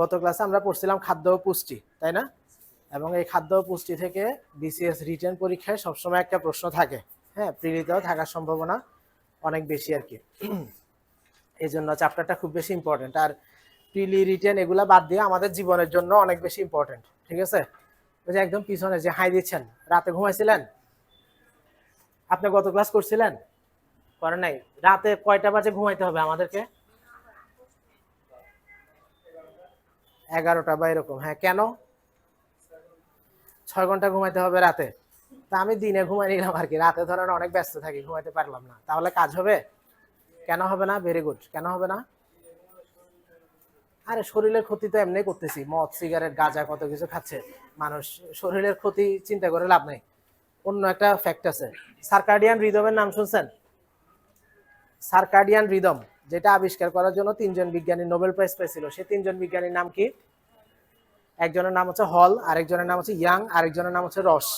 গত ক্লাসে আমরা পড়ছিলাম খাদ্য পুষ্টি, তাই না? এবং এই খাদ্য পুষ্টি থেকে বিসিএস রিটেন পরীক্ষায় সবসময় একটা প্রশ্ন থাকে হ্যাঁ? প্রিলিতেও থাকার সম্ভাবনা অনেক বেশি আর কি। এই জন্য চ্যাপ্টারটা খুব বেশি ইম্পর্টেন্ট আর প্রিলি রিটেন এগুলা বাদ দিয়ে আমাদের জীবনের জন্য অনেক বেশি ইম্পর্টেন্ট ঠিক আছে? ওই যে একদম পিছনে যে হাই দিচ্ছেন, রাতে ঘুমাইছিলেন? আপনি গত ক্লাস করছিলেন? করেন নাই। রাতে কয়টা বাজে ঘুমাইতে হবে আমাদেরকে? এগারোটা বা এরকম হ্যাঁ কেন? ছয় ঘণ্টা ঘুমাইতে হবে রাতে? তা আমি দিনে ঘুমাই নিলাম আর কি, রাতে ধরেন অনেক ব্যস্ত থাকি, ঘুমাইতে পারলাম না। তাহলে কাজ হবে? কেন হবে না? ভেরি গুড কেন হবে না? আরে, শরীরের ক্ষতি তো এমনি করতেছি, মদ, সিগারেট, গাঁজা, কত কিছু খাচ্ছে। মানুষ, শরীরের ক্ষতি চিন্তা করে লাভ নাই। অন্য একটা ফ্যাক্ট আছে। সার্কাডিয়ান রিদমের নাম শুনছেন? সার্কাডিয়ান রিদম যেটা আবিষ্কার করার জন্য তিনজন বিজ্ঞানী নোবেল প্রাইজ পেয়েছিল। সেই তিনজন বিজ্ঞানীর নাম কি? একজনের নাম হচ্ছে হল, আরেকজনের নাম হচ্ছে ইয়াং, আরেকজনের নাম হচ্ছে রস।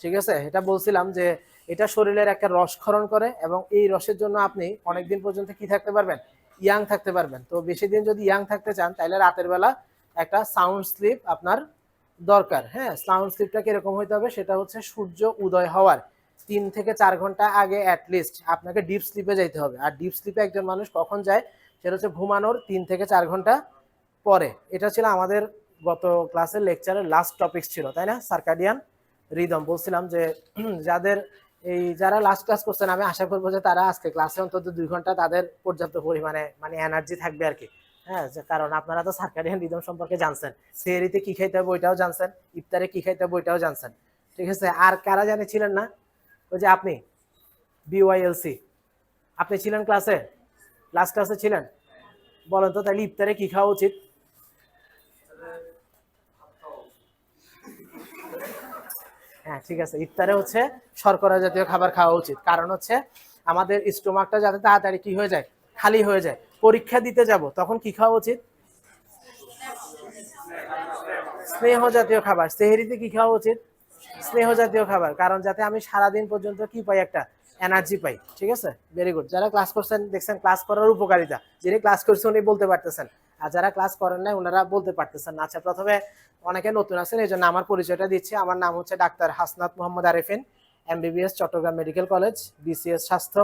ঠিক আছে? এটা বলছিলাম যে এটা শরীরের একটা রস ক্ষরণ করে এবং এই রসের জন্য আপনি অনেকদিন পর্যন্ত কি থাকতে পারবেন? ইয়াং থাকতে পারবেন। তো বেশি দিন যদি ইয়াং থাকতে চান তাহলে রাতের বেলা একটা সাউন্ড স্লিপ আপনার দরকার। হ্যাঁ সাউন্ড স্লিপটা কীরকম হইতে হবে? সেটা হচ্ছে সূর্য উদয় হওয়ার। তিন থেকে চার ঘণ্টা আগে অ্যাটলিস্ট আপনাকে ডিপ স্লিপে যাইতে হবে। আর ডিপ স্লিপে একজন মানুষ কখন যায়, সেটা হচ্ছে ঘুমানোর তিন থেকে চার ঘণ্টা পরে। এটা ছিল আমাদের গত ক্লাসের লেকচারের লাস্ট টপিক ছিল, তাই না? সার্কাডিয়ান রিদম, বলছিলাম যে যাদের এই যারা লাস্ট ক্লাস করছেন, আমি আশা করব যে তারা আজকে ক্লাসে অন্তত দুই ঘণ্টা তাদের পর্যাপ্ত পরিমাণে মানে এনার্জি থাকবে আর কি হ্যাঁ কারণ আপনারা তো সার্কাডিয়ান রিদম সম্পর্কে জানছেন। সেহরিতে কি খাইতে হবে ওইটাও জানছেন, ইফতারে কি খাইতে হবে ওইটাও জানছেন। ঠিক আছে, আর কারা জানে ছিলেন না? ওই যে আপনি বিওয়াইএলসি আপনি ছিলেন ক্লাসে লাস্ট ক্লাসে ছিলেন? বলেন তো, তাহলে ইফতারে কি খাওয়া উচিত? হ্যাঁ ঠিক আছে। ইফতারে হচ্ছে শর্করা জাতীয় খাবার খাওয়া উচিত। কারণ হচ্ছে আমাদের স্টোমাকটা যাতে তাড়াতাড়ি কি হয়ে যায়, খালি হয়ে যায়, পরীক্ষা দিতে যাব, তখন কি খাওয়া উচিত? স্নেহ জাতীয় খাবার। সেহেরিতে কি খাওয়া উচিত? স্নেহ জাতীয় খাবার, কারণ যাতে আমি সারাদিন পর্যন্ত কি পাই একটা? এনার্জি পাই, ঠিক আছে? ভেরি গুড যারা ক্লাস করছেন, দেখছেন ক্লাস করার উপকারিতা। যিনি ক্লাস করছেন উনি বলতে পারতেছেন। আর যারা ক্লাস করেন নাই ওনারা বলতে পারতেছেন আচ্ছা প্রথমে অনেকে নতুন আছেন এই জন্য আমার পরিচয়টা দিচ্ছি। আমার নাম হচ্ছে doctor Hasnat Mohammad Arifin MBBS Chattogram medical college BCS স্বাস্থ্য।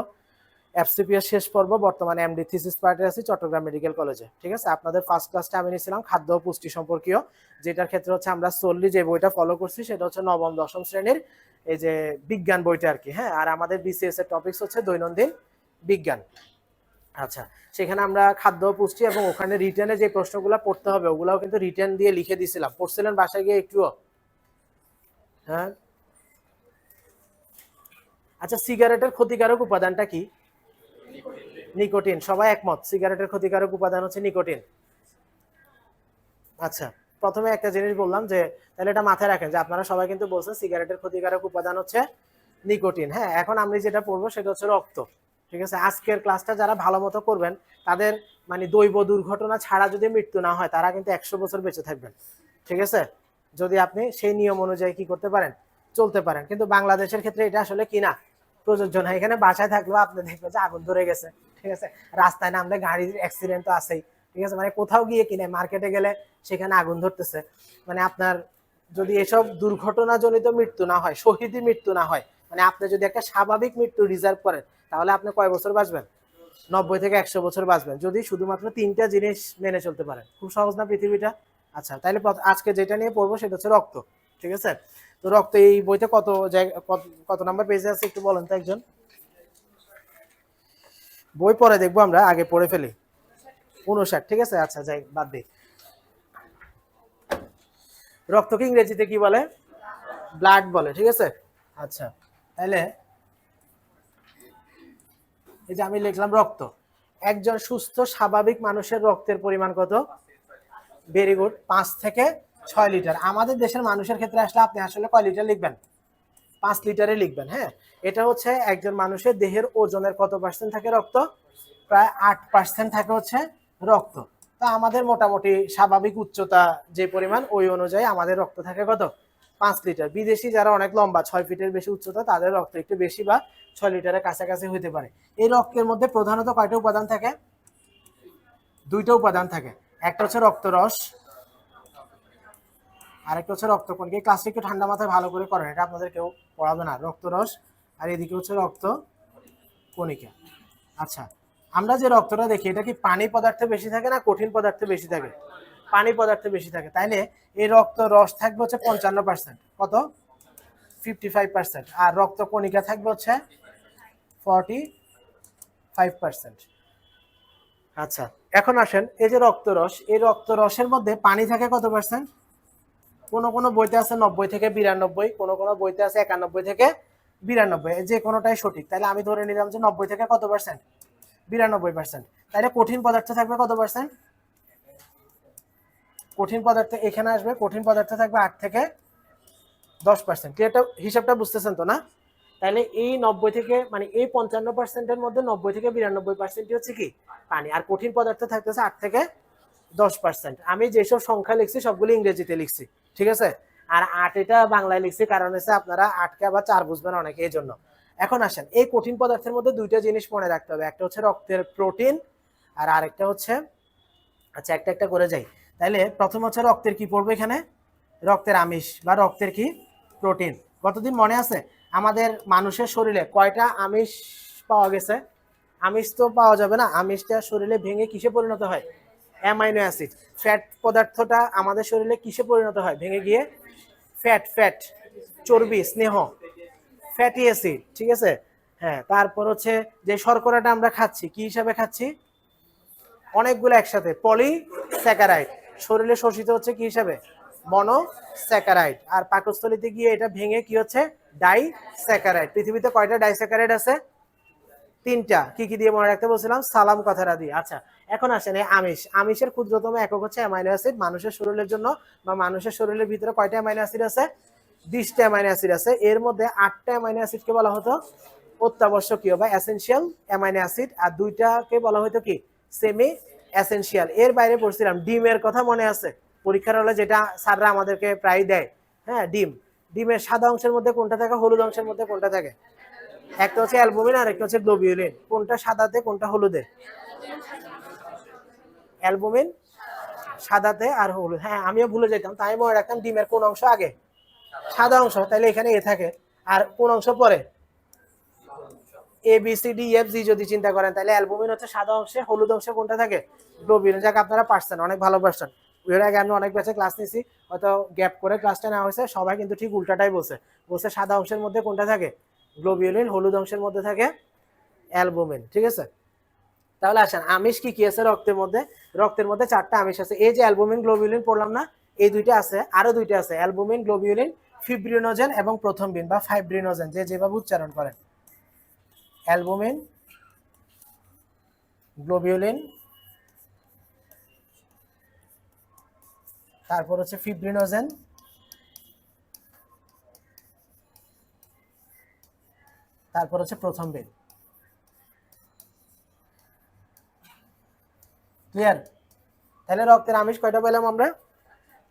এফসিপিএস শেষ পর্ব বর্তমানে এমডি থিসিস পার্টে আছি, চট্টগ্রাম মেডিকেল কলেজে, ঠিক আছে? আপনাদের ফার্স্ট ক্লাসটা আমি নিয়েছিলাম খাদ্য ও পুষ্টি সম্পর্কীয়, যেটার ক্ষেত্রে হচ্ছে আমরা solely যে বইটা ফলো করছি, সেটা হচ্ছে নবম, দশম শ্রেণির এই যে বিজ্ঞান বইটা আর কি হ্যাঁ? আর আমাদের বিসিএস এর টপিকস হচ্ছে দৈনন্দিন বিজ্ঞান। আচ্ছা সেখানে আমরা খাদ্য পুষ্টি এবং ওখানে রিটেনে যে প্রশ্নগুলো পড়তে হবে, ওগুলাও কিন্তু রিটেন দিয়ে লিখে দিয়েছিলাম পড়ছিলেন বাসায় গিয়ে একটুও? হ্যাঁ? আচ্ছা সিগারেটের ক্ষতিকারক উপাদানটা কি? নিকোটিন, সবাই একমত, সিগারেটের ক্ষতিকারক উপাদান হচ্ছে নিকোটিন। আচ্ছা প্রথমে একটা জিনিস বললাম যে, তাহলে এটা মাথায় রাখেন যে, আপনারা সবাই কিন্তু বলছেন সিগারেটের ক্ষতিকারক উপাদান হচ্ছে নিকোটিন। হ্যাঁ এখন আমি যেটা পড়ব সেটা হচ্ছে রক্ত, ঠিক আছে? আজকের ক্লাসটা যারা ভালো মতো করবেন, তাদের মানে দৈব দুর্ঘটনা ছাড়া যদি মৃত্যু না হয়, তারা কিন্তু একশো বছর বেঁচে থাকবেন, ঠিক আছে? যদি আপনি সেই নিয়ম অনুযায়ী কি করতে পারেন, চলতে পারেন। কিন্তু বাংলাদেশের ক্ষেত্রে এটা আসলে কি না? প্রযোজ্য না। এখানে বাসায় থাকলেও আপনি দেখবেন যে আগুন ধরে গেছে। ঠিক আছে? রাস্তায় নামলে গাড়ির অ্যাক্সিডেন্ট তো আছেই। ঠিক আছে? মানে কোথাও গিয়ে কিনে মার্কেটে গেলে সেখানে আগুন ধরতেছে। মানে আপনার যদি এসব দুর্ঘটনাজনিত মৃত্যু না হয়, শহীদি মৃত্যু না হয় মানে আপনি যদি একটা স্বাভাবিক মৃত্যু রিজার্ভ করেন, তাহলে আপনি কয় বছর বাঁচবেন? নব্বই থেকে একশো বছর বাঁচবেন। যদি শুধুমাত্র তিনটা জিনিস মেনে চলতে পারেন। খুব সহজ না পৃথিবীটা? আচ্ছা তাহলে আজকে যেটা নিয়ে পড়ব সেটা হচ্ছে রক্ত। ঠিক আছে? তো রক্ত এই বইতে কত জায়গা কত- কত নাম্বার পেজে আছে একটু বলেন তো একজন। বই পরে দেখব আমরা, আগে পড়ে ফেলি। উনষাট ঠিক আছে? আচ্ছা যাই, বাদ দিই রক্তকে ইংরেজিতে কি বলে? ব্লাড বলে, ঠিক আছে? আচ্ছা তাহলে এই যে আমি লিখলাম রক্ত। একজন সুস্থ, স্বাভাবিক মানুষের রক্তের পরিমাণ কত? ভেরি গুড পাঁচ থেকে ছয় লিটার। আমাদের দেশের মানুষের ক্ষেত্রে আসলে আপনি আসলে কয় লিটার লিখবেন? পাঁচ লিটারে লিখবেন হ্যাঁ? এটা হচ্ছে একজন মানুষের দেহের ওজনের কত পার্সেন্ট থাকে রক্ত? প্রায় আট পার্সেন্ট থাকে হচ্ছে রক্ত। তা আমাদের মোটামুটি স্বাভাবিক উচ্চতা যে পরিমাণ, ওই অনুযায়ী আমাদের রক্ত থাকে কত? পাঁচ লিটার। বিদেশি যারা অনেক লম্বা, ছয় ফিটের বেশি উচ্চতা, তাদের রক্ত একটু বেশি বা ছয় লিটারের কাছাকাছি হইতে পারে। এই রক্তের মধ্যে প্রধানত কয়টা উপাদান থাকে? দুইটা উপাদান থাকে। একটা হচ্ছে রক্তরস আরেকটা হচ্ছে রক্তকণিকা এই ক্লাসটা একটু ঠান্ডা মাথায় ভালো করে করেন, এটা আপনাদের কেউ পড়াবে না। রক্তরস আর এদিকে হচ্ছে রক্ত কণিকা। আচ্ছা আমরা যে রক্তটা দেখি, এটা কি পানি পদার্থে বেশি থাকে না কঠিন পদার্থে বেশি থাকে? পানি পদার্থে বেশি থাকে। তাইলে এই রক্ত রস থাকবে হচ্ছে পঞ্চান্ন পার্সেন্ট কত? ফিফটি ফাইভ পার্সেন্ট আর রক্ত কণিকা থাকবে হচ্ছে ফর্টি ফাইভ পার্সেন্ট আচ্ছা এখন আসেন, এই যে রক্তরস, এই রক্তরসের মধ্যে পানি থাকে কত পার্সেন্ট কোনো কোনো বইতে আছে নব্বই থেকে বিরানব্বই, কোনো কোনো বইতে আছে একানব্বই থেকে বিরানব্বই। যে কোনোটাই সঠিক, তাহলে আমি ধরে নিলাম যে নব্বই থেকে কত পার্সেন্ট বিরানব্বই পার্সেন্ট তাহলে কঠিন পদার্থ থাকবে কত পার্সেন্ট কঠিন পদার্থ এখানে আসবে, কঠিন পদার্থ থাকবে আট থেকে দশ পার্সেন্ট ক্লিয়ারটা হিসাবটা বুঝতেছেন তো না? তাহলে এই নব্বই থেকে মানে এই পঞ্চান্ন পার্সেন্টের মধ্যে নব্বই থেকে বিরানব্বই পার্সেন্টই হচ্ছে কি? পানি। আর কঠিন পদার্থ থাকতেছে আট থেকে দশ পার্সেন্ট আমি যেসব সংখ্যা লিখছি, সবগুলো ইংরেজিতে লিখছি। ঠিক আছে? আর আট এটা বাংলায় লিখছি, কারণ হচ্ছে আপনারা আটকে আবার চার বুঝবেন অনেকে এই জন্য। এখন আসেন, এই কঠিন পদার্থের মধ্যে দুইটা জিনিস মনে রাখতে হবে। একটা হচ্ছে রক্তের প্রোটিন, আর আরেকটা হচ্ছে আচ্ছা একটা একটা করে যাই। তাহলে প্রথম হচ্ছে রক্তের কি পড়বে এখানে? রক্তের আমিষ, বা রক্তের কি? প্রোটিন। কতদিন মনে আছে? আমাদের মানুষের শরীরে কয়টা আমিষ পাওয়া গেছে? আমিষ তো পাওয়া যাবে না, আমিষটা শরীরে ভেঙে কিসে পরিণত হয়? Amino acid. ফ্যাট পদার্থটা আমাদের শরীরে কিসে পরিণত হয়? ভেঙে গিয়ে ফ্যাট ফ্যাট, চর্বি, স্নেহ, ফ্যাটি অ্যাসিড, ঠিক আছে? হ্যাঁ তারপর হচ্ছে যে শর্করাটা আমরা খাচ্ছি, কি হিসাবে খাচ্ছি? অনেকগুলো একসাথে পলি স্যাকারাইড শরীরে শোষিত হচ্ছে কি হিসাবে? মনো স্যাকারাইড আর পাকস্থলিতে গিয়ে এটা ভেঙে কি হচ্ছে? ডাই স্যাকারাইড পৃথিবীতে কয়টা ডাই স্যাকারাইড আছে? তিনটা কি কি দিয়ে মনে রাখতে বলছিলাম? সালাম কথাটা দিয়ে। আচ্ছা এখন আসেন আমিষ। আমিষের ক্ষুদ্রতম একক হচ্ছে অ্যামাইনো অ্যাসিড। মানুষের শরীরের জন্য বা মানুষের শরীরের ভিতরে কয়টা অ্যামাইনো অ্যাসিড আছে? বিশটা অ্যামাইনো অ্যাসিড আছে। এর মধ্যে আটটা অ্যামাইনো অ্যাসিডকে বলা হতো অত্যাবশ্যকীয় বা এসেনশিয়াল অ্যামাইনো অ্যাসিড। আর দুইটাকে বলা হতো কি? Semi essential. এর বাইরে পড়ছিলাম, ডিমের কথা মনে আছে? পরীক্ষার হলে যেটা স্যাররা আমাদেরকে প্রায় দেয়। হ্যাঁ ডিম। ডিমের সাদা অংশের মধ্যে কোনটা থাকে? হলুদ অংশের মধ্যে কোনটা থাকে? একটা হচ্ছে অ্যালবুমিন আর একটা হচ্ছে গ্লোবিউলিন কোনটা সাদাতে, কোনটা হলুদে? অ্যালবুমিন সাদাতে আর হলুদ। হ্যাঁ আমিও ভুলে যেতাম তাই মনে রাখতাম ডিমের কোন অংশ আগে। সাদা অংশ তাহলে এখানে এ থাকে। আর কোন অংশ পরে? A B C D F G যদি চিন্তা করেন তাহলে অ্যালবুমিন হচ্ছে সাদা অংশে, হলুদ অংশে কোনটা থাকে? গ্লোবিউলিন যাকে, আপনারা পারছেন, অনেক ভালো পারছেন। এর আগে আমি অনেক ব্যাচে ক্লাস নিয়েছি হয়তো গ্যাপ করে ক্লাসটা নেওয়া হয়েছে, সবাই কিন্তু ঠিক উল্টাটাই বলছে। বলছে সাদা অংশের মধ্যে কোনটা থাকে? গ্লোবিউলিন হলুদ অংশের মধ্যে থাকে অ্যালবুমিন ঠিক আছে? তাহলে আসেন, আমিষ কি কি আছে রক্তের মধ্যে? রক্তের মধ্যে চারটা আমিষ আছে। এই যে অ্যালবুমিন গ্লোবিউলিন পড়লাম না, এই দুইটা আছে, আরও দুইটা আছে অ্যালবুমিন গ্লোবিউলিন ফিব্রিনোজেন এবং প্রথম বিন বা ফাইব্রিনোজেন যে যেভাবে উচ্চারণ করেন। অ্যালবুমিন গ্লোবিউলিন তারপর হচ্ছে ফিব্রিনোজেন তারপর হচ্ছে প্রথম বেদ ক্লিয়ার তাহলে রক্তের আমিষ কয়টা পেলাম আমরা?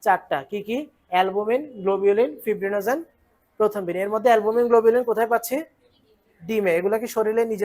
চারটা। কি কি? অ্যালবুমিন গ্লোবিউলিন ফিব্রিনোজেন প্রথম বেদ এর মধ্যে অ্যালবুমিন গ্লোবিউলিন কোথায় পাচ্ছি? ডিমে। এগুলো কি শরীরে নিজে